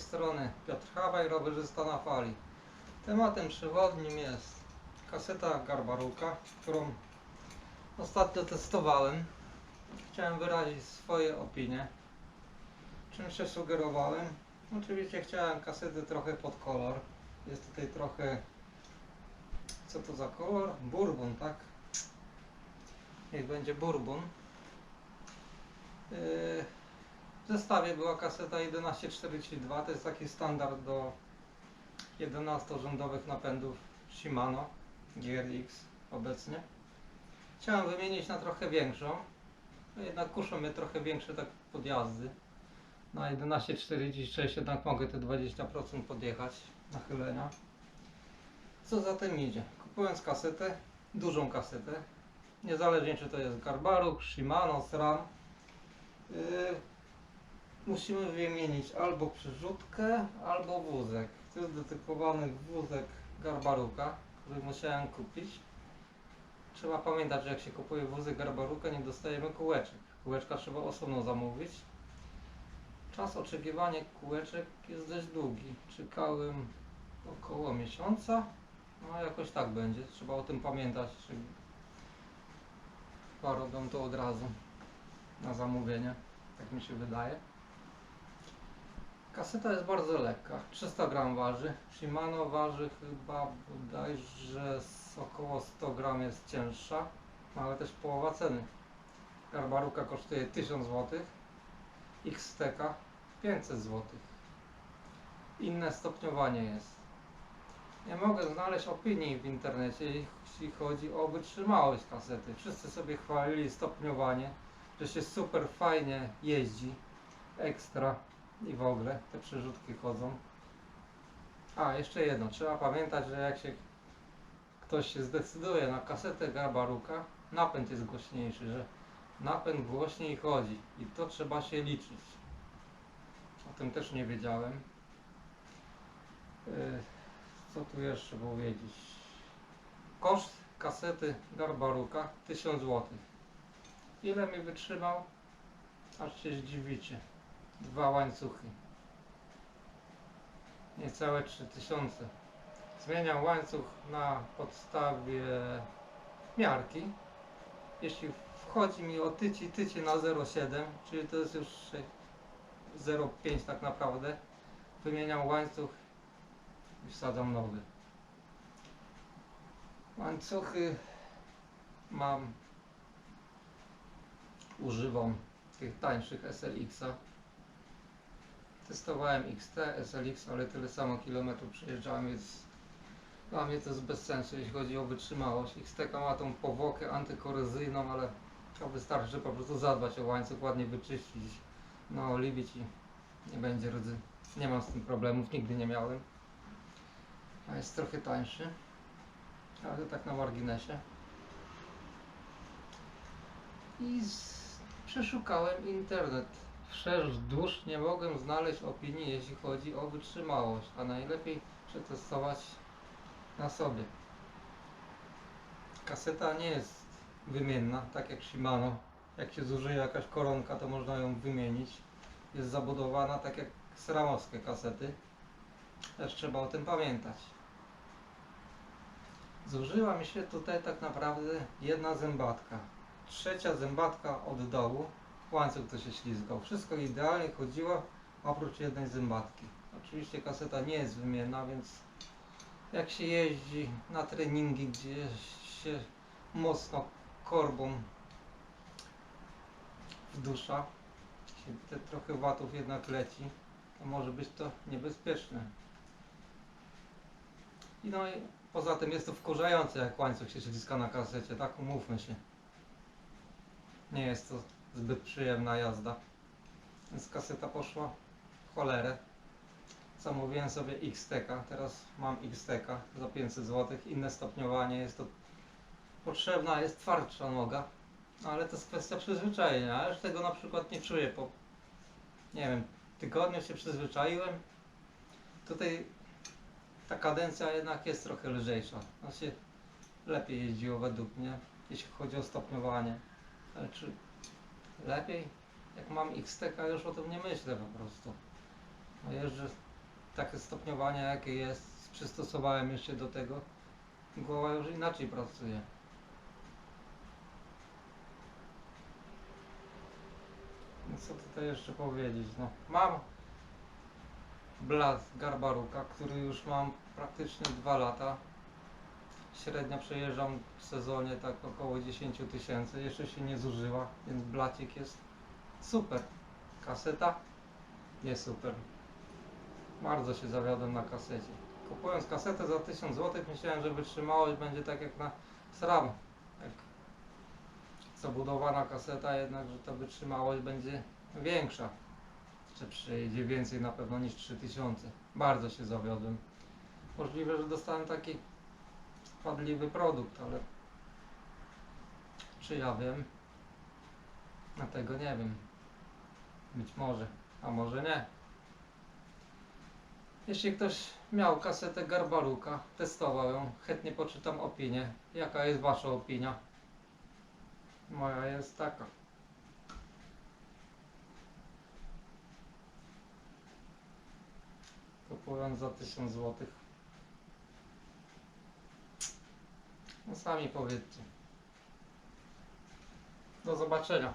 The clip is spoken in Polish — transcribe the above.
Strony Piotr Hawaj, rowerzysta na fali. Tematem przewodnim jest kaseta Garbaruka, którą ostatnio testowałem. Chciałem wyrazić swoje opinie. Czym się sugerowałem? Oczywiście chciałem kasety trochę pod kolor. Jest tutaj trochę... Co to za kolor? Bourbon, tak? Niech będzie bourbon. Yy, zestawie była kaseta 1142, to jest taki standard do 11-rzędowych napędów Shimano GRX obecnie. Chciałem wymienić na trochę większą, no jednak kuszą mnie trochę większe tak podjazdy. Na 1146 jednak mogę te 20% podjechać nachylenia. Co za tym idzie? Kupując kasetę, dużą kasetę, niezależnie czy to jest Garbaruk, Shimano, SRAM, yy, musimy wymienić albo przerzutkę, albo wózek. To jest dedykowany wózek Garbaruka, który musiałem kupić. Trzeba pamiętać, że jak się kupuje wózek Garbaruka, nie dostajemy kółeczek. Kółeczka trzeba osobno zamówić. Czas oczekiwania kółeczek jest dość długi. Czekałem około miesiąca. No jakoś tak będzie. Trzeba o tym pamiętać. Czy chyba robią to od razu na zamówienie. Tak mi się wydaje. Kaseta jest bardzo lekka, 300 gram waży. Shimano waży chyba bodajże z około 100 gram jest cięższa, no ale też połowa ceny. Garbaruka kosztuje 1000 zł, XTK 500 zł. Inne stopniowanie jest. Nie mogę znaleźć opinii w internecie, jeśli chodzi o wytrzymałość kasety. Wszyscy sobie chwalili stopniowanie, że się super fajnie jeździ, ekstra i w ogóle te przerzutki chodzą. A, jeszcze jedno, trzeba pamiętać, że jak się ktoś się zdecyduje na kasetę Garbaruka, napęd jest głośniejszy, że napęd głośniej chodzi i to trzeba się liczyć. O tym też nie wiedziałem. Yy, Co tu jeszcze powiedzieć? Koszt kasety Garbaruka 1000 zł. Ile mi wytrzymał? Aż się zdziwicie. Dwa łańcuchy. Niecałe 3000. Zmieniam łańcuch na podstawie miarki. Jeśli wchodzi mi o tyci tyci na 0,7, czyli to jest już 0,5 tak naprawdę, wymieniam łańcuch i wsadzam nowy. Łańcuchy mam, używam tych tańszych SLX-a. Testowałem XT, SLX, ale tyle samo kilometrów przejeżdżałem, więc dla mnie to jest bez sensu, jeśli chodzi o wytrzymałość. XT ma tą powłokę antykorozyjną, ale to wystarczy po prostu zadbać o łańcuch, ładnie wyczyścić, naoliwić i nie będzie rdzy. Nie mam z tym problemów, nigdy nie miałem. A jest trochę tańszy, ale tak na marginesie. I z... przeszukałem internet. Wzdłuż nie mogłem znaleźć opinii, jeśli chodzi o wytrzymałość, a najlepiej przetestować na sobie. Kaseta nie jest wymienna, tak jak Shimano. Jak się zużyje jakaś koronka, to można ją wymienić. Jest zabudowana tak jak sramowskie kasety. Też trzeba o tym pamiętać. Zużyła mi się tutaj tak naprawdę jedna zębatka. Trzecia zębatka od dołu. Łańcuch to się ślizgał. Wszystko idealnie chodziło, oprócz jednej zębatki. Oczywiście kaseta nie jest wymienna, więc jak się jeździ na treningi, gdzie się mocno korbą wdusza, się te trochę watów jednak leci, to może być to niebezpieczne. I no i poza tym jest to wkurzające, jak łańcuch się ślizga na kasecie, tak umówmy się. Nie jest to zbyt przyjemna jazda. Więc kaseta poszła w cholerę. Zamówiłem sobie XTK, teraz mam XTK za 500 zł. Inne stopniowanie jest to potrzebna, jest twardsza noga, no ale to jest kwestia przyzwyczajenia. Ja już tego na przykład nie czuję po nie wiem, tygodniu się przyzwyczaiłem. Tutaj ta kadencja jednak jest trochę lżejsza. Znaczy lepiej jeździło według mnie, jeśli chodzi o stopniowanie. Ale czy lepiej? Jak mam XTK już o tym nie myślę po prostu. No jeżdżę, takie stopniowanie jakie jest, przystosowałem jeszcze do tego. Głowa już inaczej pracuje. No co tutaj jeszcze powiedzieć, no mam blask Garbaruka, który już mam praktycznie dwa lata. Średnio przejeżdżam w sezonie tak około 10 tysięcy, jeszcze się nie zużyła, więc blacik jest super. Kaseta nie super. Bardzo się zawiodłem na kasecie. Kupując kasetę za 1000 zł myślałem, że wytrzymałość będzie tak jak na SRAM. Jak zabudowana kaseta, jednak, że ta wytrzymałość będzie większa. Czy przyjedzie więcej na pewno niż 3000. Bardzo się zawiodłem. Możliwe, że dostałem taki wadliwy produkt, ale czy ja wiem? Na tego nie wiem. Być może, a może nie. Jeśli ktoś miał kasetę Garbaruka, testował ją, chętnie poczytam opinię. Jaka jest Wasza opinia? Moja jest taka. Kupując za 1000 zł. No sami powiedzcie. Do zobaczenia.